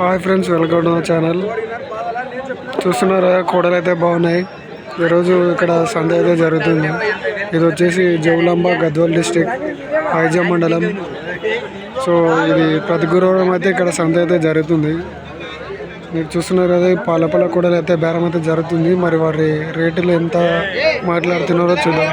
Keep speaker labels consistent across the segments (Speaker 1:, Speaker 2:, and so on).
Speaker 1: Hi friends welcome to channel చూస్తున్నారా? కోడలు అయితే బాగున్నాయి. ఈరోజు ఇక్కడ సండే అయితే జరుగుతుంది. ఇది వచ్చేసి జౌలాంబ గద్వాల్ డిస్టిక్ ఐజా మండలం. సో ఇది ప్రతి గురువారం అయితే ఇక్కడ సంత అయితే జరుగుతుంది. మీరు చూస్తున్నారు కదా ఈ పాలపల కూడలు అయితే బేరం అయితే జరుగుతుంది. మరి వారి రేటులు ఎంత మాట్లాడుతున్నారో చూద్దాం.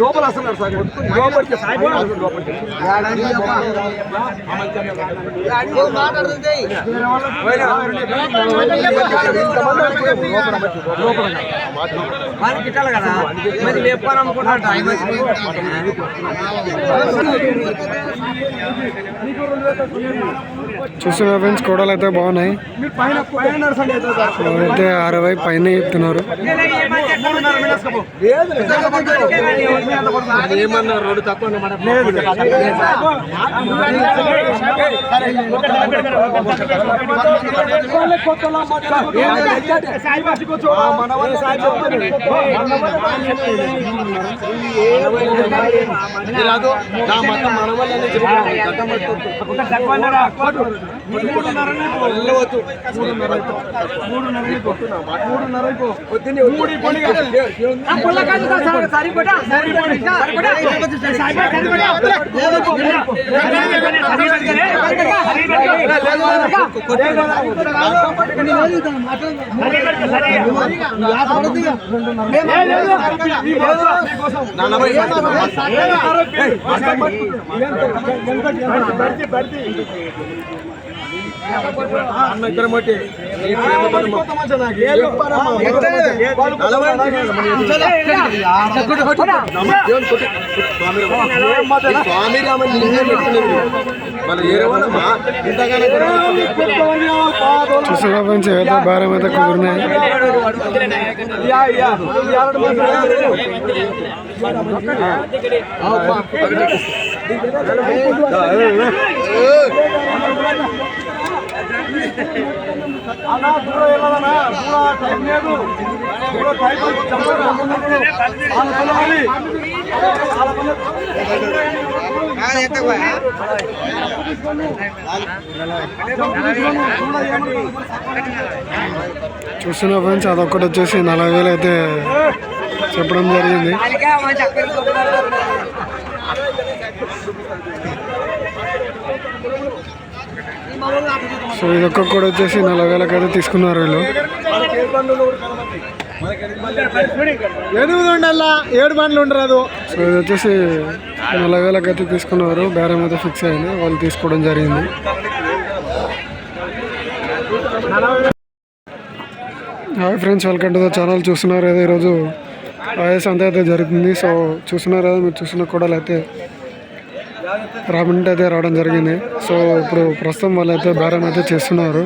Speaker 2: లోపల వస్తున్నారు సార్ లోపలికి లోపలికి వారికి ఇట్టాలి కదా మరి
Speaker 1: ఫ్రెండ్స్ కోడలు అయితే బాగున్నాయి
Speaker 2: మీరు పైన పైన నడసండి అయితే సార్.
Speaker 1: అయితే అరవై పైన చెప్తున్నారు
Speaker 2: మూడున్నర మినిట్స్కి పో. ఏమన్నారు రోడ్డు తక్కువ స్వామి
Speaker 1: ఫ్రెండ్స్ అయితే కుదిరినాయి
Speaker 2: యా అన్నా దూరం వెళ్ళాలన్నా దూరం టైం లేదు. దూరం టైం చెప్పాలి
Speaker 1: చూస్తున్న ఫ్రెండ్స్ అదొక్కటి వచ్చేసి నలభై వేలు అయితే చెప్పడం జరిగింది. సో ఇది ఒక్కొక్క కూడా వచ్చేసి నలభై వేలకు అయితే తీసుకున్నారు వీళ్ళు.
Speaker 2: ఎనిమిది ఉండాలా ఏడు బండ్లు ఉండరాదు.
Speaker 1: సో ఇది వచ్చేసి నలభై వేలకు అయితే తీసుకున్నారు. బేరం అయితే ఫిక్స్ అయింది. వాళ్ళు తీసుకోవడం జరిగింది. Hi friends welcome to the channel. చూస్తున్నారు కదా ఈరోజు ఐఎస్ అంతా అయితే జరుగుతుంది. సో చూస్తున్నారు కదా మీరు చూస్తున్న కూడా అయితే రామంటే అయితే రావడం జరిగింది. సో ఇప్పుడు ప్రస్తుతం వాళ్ళు అయితే బేరం అయితే చేస్తున్నారు.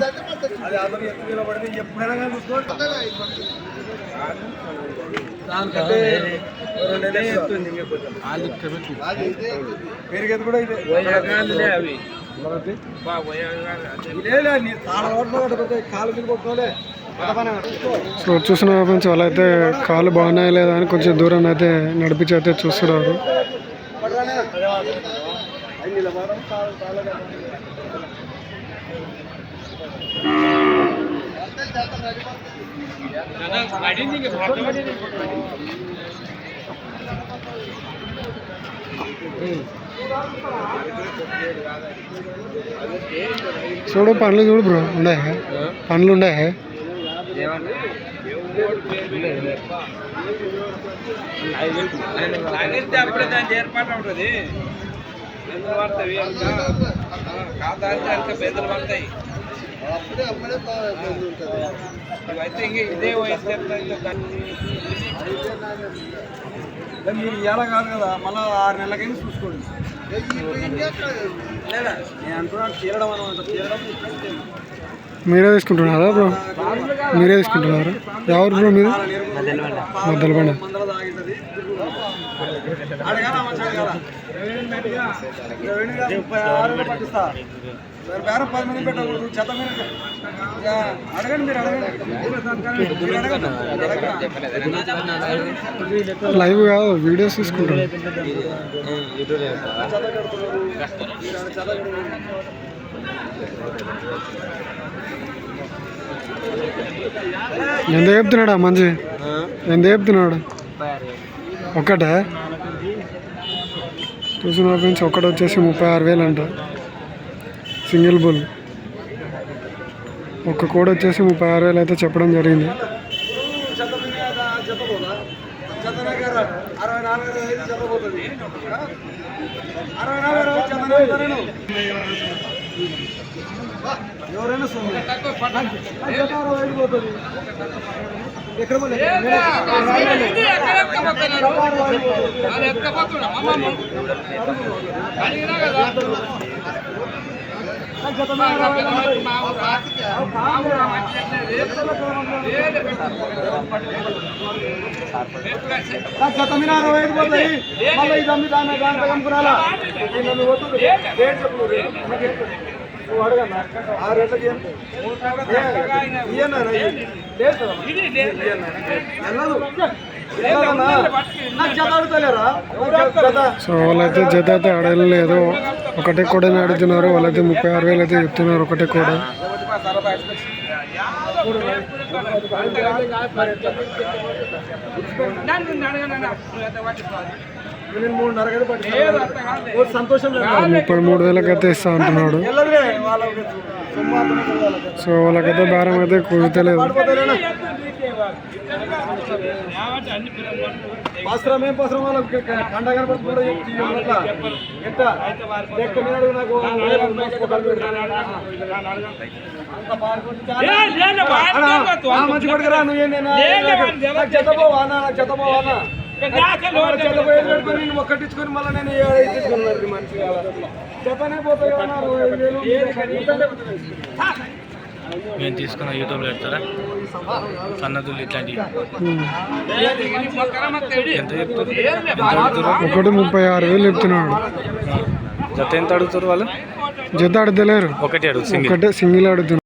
Speaker 1: సో చూసిన ఫ్రెండ్స్ వాళ్ళైతే కాలు బాగున్నాయి లేదా అని కొంచెం దూరం అయితే నడిపించి అయితే చూస్తున్నారు. చూడు పండ్లు చూడు బ్రో ఉండే పండ్లు ఉండే
Speaker 3: అప్పుడే దానికి ఏర్పాటు ఉంటుంది బెందులు పడతాయి కాదానికి అంత బెందులు పడతాయి. ఇవైతే ఇంక ఇదే వయసు
Speaker 2: మీరు ఇలా కాదు కదా మళ్ళీ ఆరు నెలలకైనా చూసుకోండి. నేను అంటున్నాను తీరడం అనమాట తీరడం
Speaker 1: మీరే తీసుకుంటున్నారా బ్రో? మీరే తీసుకుంటున్నారా? ఎవరు బ్రో మీరు? మద్దల బండ లైవ్ కాదు వీడియోస్ తీసుకుంటాను ఎంత చెప్తున్నాడా మంచి ఎంత చెప్తున్నాడు? ఒక్కటే? చూసిన నుంచి ఒక్కటి వచ్చేసి ముప్పై ఆరు వేలు అంట. Single bull. ఒక్క కోడ్ వచ్చేసి ముప్పై ఆరు వేలు అయితే చెప్పడం జరిగింది.
Speaker 2: అరవై ఎవరైనా సొమ్ము ఆ చెత్త అరవై ఐదు పోతుంది ఎక్కడ పోలే?
Speaker 3: ఇది ఎక్కడ ఎక్కబోతున్నారు? వాళ్ళు ఎక్కబోతున్నారు. అమ్మమ్మ. అడిగినా కదా.
Speaker 2: ఆ చెత్త మీద అరవై నాలుగు.
Speaker 3: మా ఊరు ఆస్తికి. మా ఊరు మంచిగా లేదు. లేదు పెట్టు.
Speaker 2: ఆ చెత్త మీద అరవై ఐదు పోతుంది మళ్ళీ ఇది అమ్మి దాన్ని దాంట్లో. రేట్ చెప్పు నువ్వు అడగన్నా వెళ్ళదు.
Speaker 1: సో వాళ్ళైతే జత అయితే అడగలేదు ఒకటే కూడా అడుగుతున్నారు వాళ్ళైతే ముప్పై ఆరు వేలు అయితే చెప్తున్నారు ఒకటే కూడా
Speaker 3: నన్ను
Speaker 1: ముప్పై మూడు వేలకి అయితే ఇస్తా అంటున్నాడు. సో వాళ్ళకైతే బేరం అయితే
Speaker 2: పాస్త్రం ఏం పాస్త్రం వాళ్ళకి? కండ కనపడుతుందో. ఎట్టా? లెక్క మీద నాకు మంచి కొడుకురా ఒక్కటిచ్చుకొని మళ్ళీ నేను తీసుకున్నాను మంచిగా జతనే పోతాయి.
Speaker 4: మేము తీసుకున్న యూట్యూబ్లో పెడతారా? సన్నదులు ఇట్లాంటివి. ఎంత చెప్తారు?
Speaker 1: ఒకటి ముప్పై ఆరు వేలు చెప్తున్నాడు.
Speaker 4: జత ఎంత అడుగుతారు వాళ్ళు?
Speaker 1: జత అడగలేరు.
Speaker 4: ఒకటి అడుగు సింగిల్.
Speaker 1: ఒకటే సింగిల్ అడుగుతున్నారు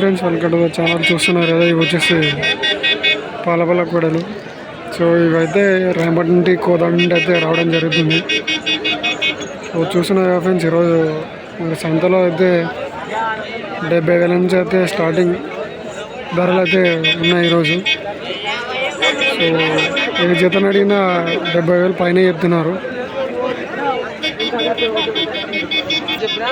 Speaker 1: ఫ్రెండ్స్ టు ద ఛానల్. చూస్తున్నారు కదా ఇవి వచ్చేసి పాలపల్ల కూడలు సో ఇవైతే రేపటి నుండి నుండి అయితే రావడం జరుగుతుంది. సో చూసిన ఫ్రెండ్స్ ఈరోజు మరి సంతలో అయితే డెబ్బై వేల నుంచి అయితే స్టార్టింగ్ ధరలు అయితే ఉన్నాయి ఈరోజు. సో ఏ జతను అడిగినా డెబ్బై వేలు పైన చెప్తున్నారు
Speaker 2: నువ్వు అరవై లోపల వస్తావా అరవై లోపల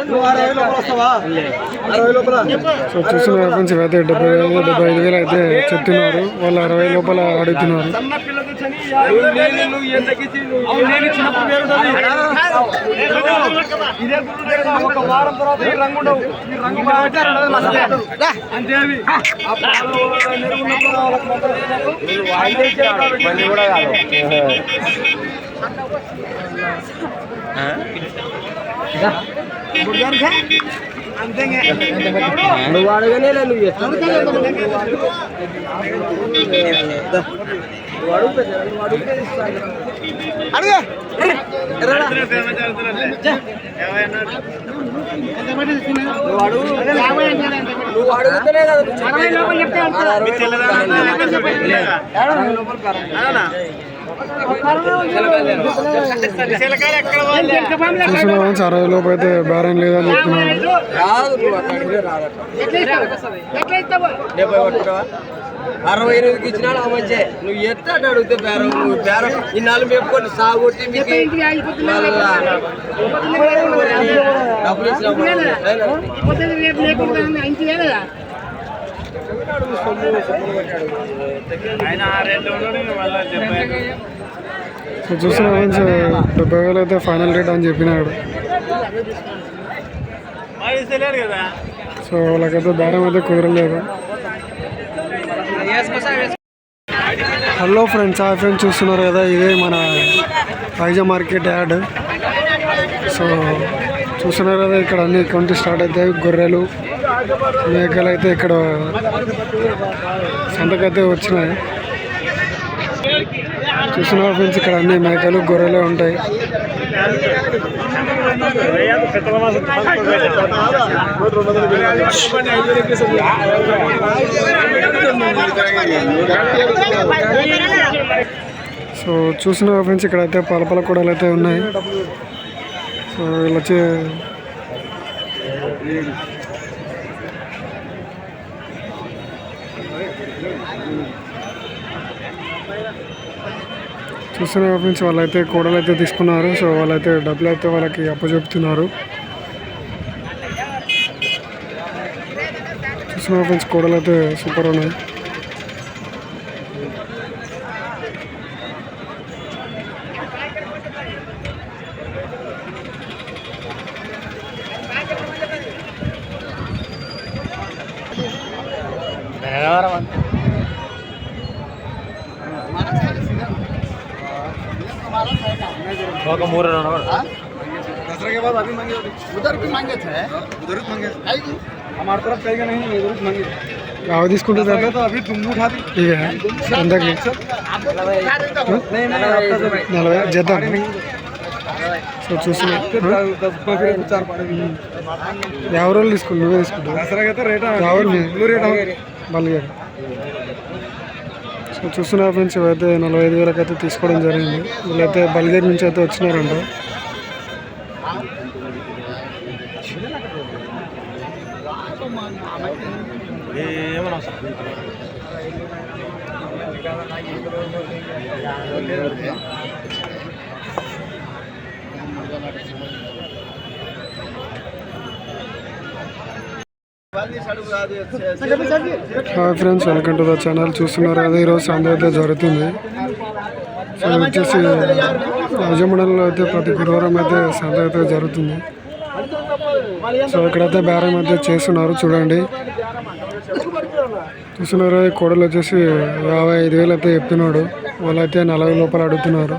Speaker 1: సో చూసిన ఫ్రెండ్స్ ఇవైతే డెబ్బై వేలు డెబ్బై ఐదు వేలు అయితే చెప్తున్నారు వాళ్ళు అరవై లోపల అడుగుతున్నారు.
Speaker 2: కూడా నువ్వు అడగనే నువ్వు అడుగు. నువ్వు అడుగుతనే కదా
Speaker 1: చూసిన ఫ్రెండ్స్ అరవై లోపు అయితే బేరం లేదని
Speaker 2: చెప్తున్నాను అరవై ఎనిమిదికి ఇచ్చిన ఆ మంచి నువ్వు ఎత్త అడిగితే బేరం నువ్వు బేరం ఇన్నాళ్ళు నాలుగు మేపుకొని సాగొట్టి మీకు డబ్బులు
Speaker 1: ఇచ్చిన చూసిన ఫ్రెండ్స్ డెబ్బై వేలు అయితే ఫైనల్ రేట్ అని చెప్పినాడు. సో వాళ్ళకైతే బేరం అయితే కుదరలేదు. హలో ఫ్రెండ్స్ ఆ ఫ్రెండ్స్ చూస్తున్నారు కదా ఇదే మన పైజా మార్కెట్ యాడ్. సో చూస్తున్నారు కదా ఇక్కడ అన్ని కౌంటీ స్టార్ట్ అవుతాయి గొర్రెలు మేకలు అయితే ఇక్కడ సంతకైతే వచ్చినాయి. చూస్తున్నారు ఫ్రెండ్స్ ఇక్కడ అన్ని మేకలు గొర్రెలు ఉంటాయి. సో చూస్తున్నారు ఫ్రెండ్స్ ఇక్కడ అయితే పలపల కూడలు అయితే ఉన్నాయి. ఇలా చే చూస్తున్న ఫ్రెండ్స్ వాళ్ళైతే కూడలు అయితే తీసుకున్నారు. సో వాళ్ళైతే డబ్బులు అయితే వాళ్ళకి అప్పచెప్తున్నారు. చూస్తున్న ఫ్రెండ్స్ కూడలు అయితే సూపర్ ఉన్నాయి.
Speaker 4: ఒక మూడు
Speaker 2: दसरा के बाद अभी मांगे उधर भी मांगे थे उधर भी मांगे हमारे तरफ कहीं नहीं उधर भी मांगे
Speaker 1: యావ తీసుకుంటుంది
Speaker 2: दसरा का तो अभी तुम उठा दी
Speaker 1: ఇక ఎంతకి
Speaker 2: नहीं नहीं हफ्ता से नहीं
Speaker 1: నలభై చేద్దాం సో చూస్తున్నా
Speaker 2: दस फिर चार पाड़े
Speaker 1: యాభై రోజులు తీసుకుంటు నువ్వే తీసుకుంటావు
Speaker 2: दसरा का तो रेट
Speaker 1: యాభై
Speaker 2: ब्लू रेट
Speaker 1: బల్గేర్ సో చూస్తున్నా ఫ్రెండ్స్ ఇవైతే నలభై ఐదు వేలకు అయితే తీసుకోవడం జరిగింది. వీళ్ళైతే బల్గేర్ నుంచి అయితే వచ్చినారంట. Hi friends welcome to the channel చూస్తున్నారు అదే ఈరోజు సండే అయితే జరుగుతుంది. సో వచ్చేసి రాజమండ్రిలో అయితే ప్రతి గురువారం అయితే సండే అయితే జరుగుతుంది. సో ఇక్కడైతే బేరం అయితే చేస్తున్నారు చూడండి. చూస్తున్నారు కోడలు వచ్చేసి యాభై ఐదు వేలు అయితే చెప్తున్నాడు వాళ్ళైతే నలభై లోపల అడుగుతున్నారు.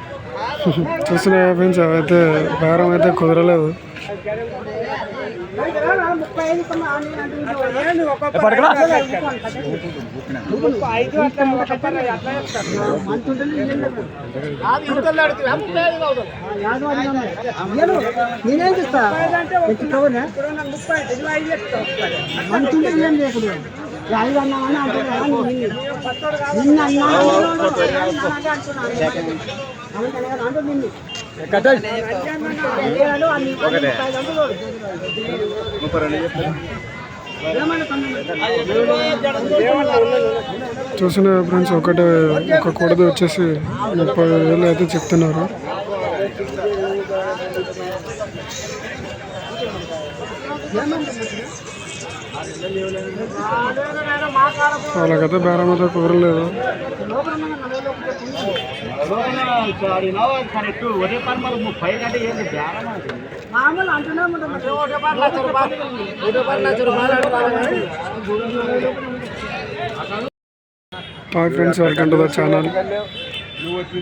Speaker 1: చూసిన ఫ్రెండ్స్ అవైతే బేరం అయితే కుదరలేదు.
Speaker 3: నేనేం చేస్తా ఐదు అన్నామని అంటున్నా నిన్న అన్నా అంటూ
Speaker 1: చూసిన ఫ్రెండ్స్ ఒకటే ఒక కొడది వచ్చేసి ముప్పై వేలు అయితే చెప్తున్నారు. వాళ్ళకైతే బేరం అయితే కుదరలేదు. Hi friends welcome to the channel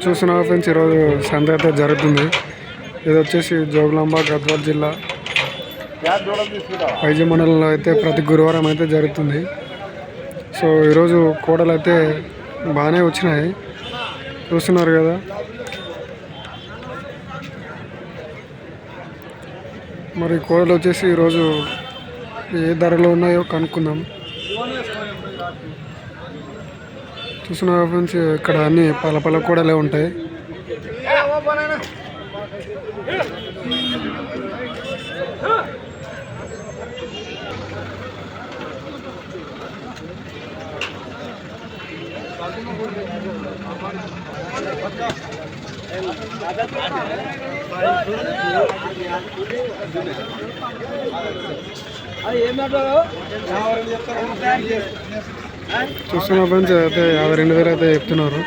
Speaker 1: చూసిన ఫ్రెండ్స్ ఈరోజు సంత అయితే జరుగుతుంది. ఇది వచ్చేసి జోగులాంబ గద్వాల్ జిల్లా. వైద్య మండలంలో అయితే ప్రతి గురువారం అయితే జరుగుతుంది. సో ఈరోజు కోడలు అయితే బాగానే వచ్చినాయి. చూస్తున్నారు కదా. మరి కోడలు వచ్చేసి ఈరోజు ఏ ధరలో ఉన్నాయో కనుక్కుందాం. చూస్తున్నారు ఫ్రెండ్స్? ఇక్కడ అన్ని పలపల కూడలే ఉంటాయి. చూస్తున్నా ఫ్రెండ్స్ అయితే యాభై రెండు వేలు అయితే చెప్తున్నారు.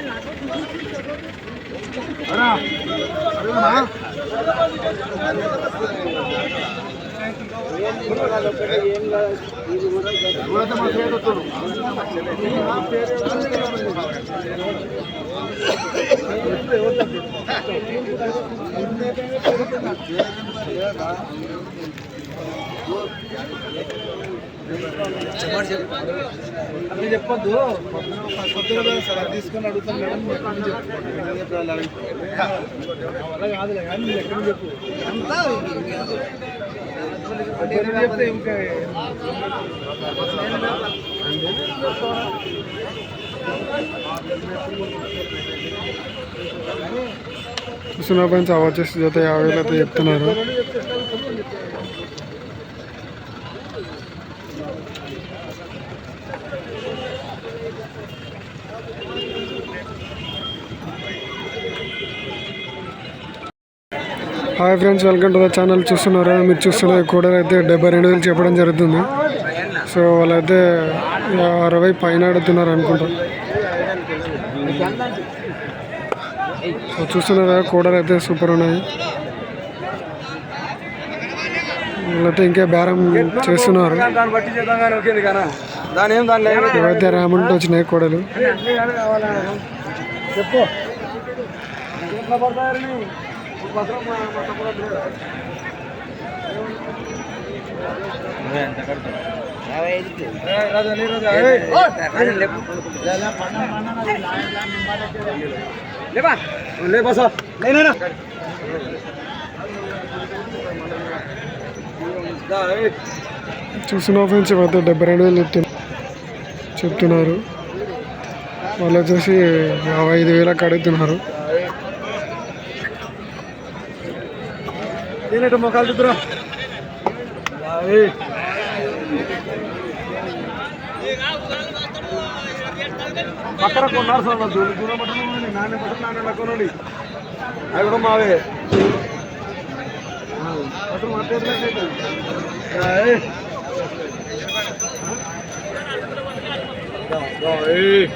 Speaker 2: అట్లా చెప్పొద్దు కొద్దిగా సార్ అది తీసుకొని అడుగుతాను మేడం అని చెప్పు అలా కాదులే కానీ మీరు ఎక్కడ చెప్పు అంతా
Speaker 1: చూస్తున్న ఫ్రెండ్స్ అవి వచ్చేసి జత యాభై వేలు అయితే చెప్తున్నారు. Hi friends welcome to the channel. చూస్తున్నారా? మీరు చూస్తున్న కూడా అయితే డెబ్బై రెండు వేలు చెప్పడం జరుగుతుంది. సో వాళ్ళైతే అరవై పైన అడుగుతున్నారు అనుకుంటా. సో చూస్తున్నారా? కూడలు అయితే సూపర్ ఉన్నాయి. వాళ్ళైతే ఇంకా బేరం చేస్తున్నారు.
Speaker 2: దాన్ని బట్టి
Speaker 1: ఇవైతే రామంటే వచ్చినాయి కూడలు.
Speaker 2: చెప్పు. ఎట్లా పడతాయని పత్రం సార్ లేనా
Speaker 1: చూసిన ఫ్రెండ్స్ ఇవైతే డెబ్బై రెండు వేలు చెప్తు చెప్తున్నారు. వాళ్ళు వచ్చేసి యాభై ఐదు వేలకు అడుగుతున్నారు.
Speaker 2: తినేట మొక్కలు దిద్దురా పక్కన కొన్నారు సార్ వాళ్ళు దూరం దూరం పట్టుకుని నాన్న పట్టు నాన్న కొనండి అవి కూడా మావే అసలు మాట్లాడలేదు ఏయ్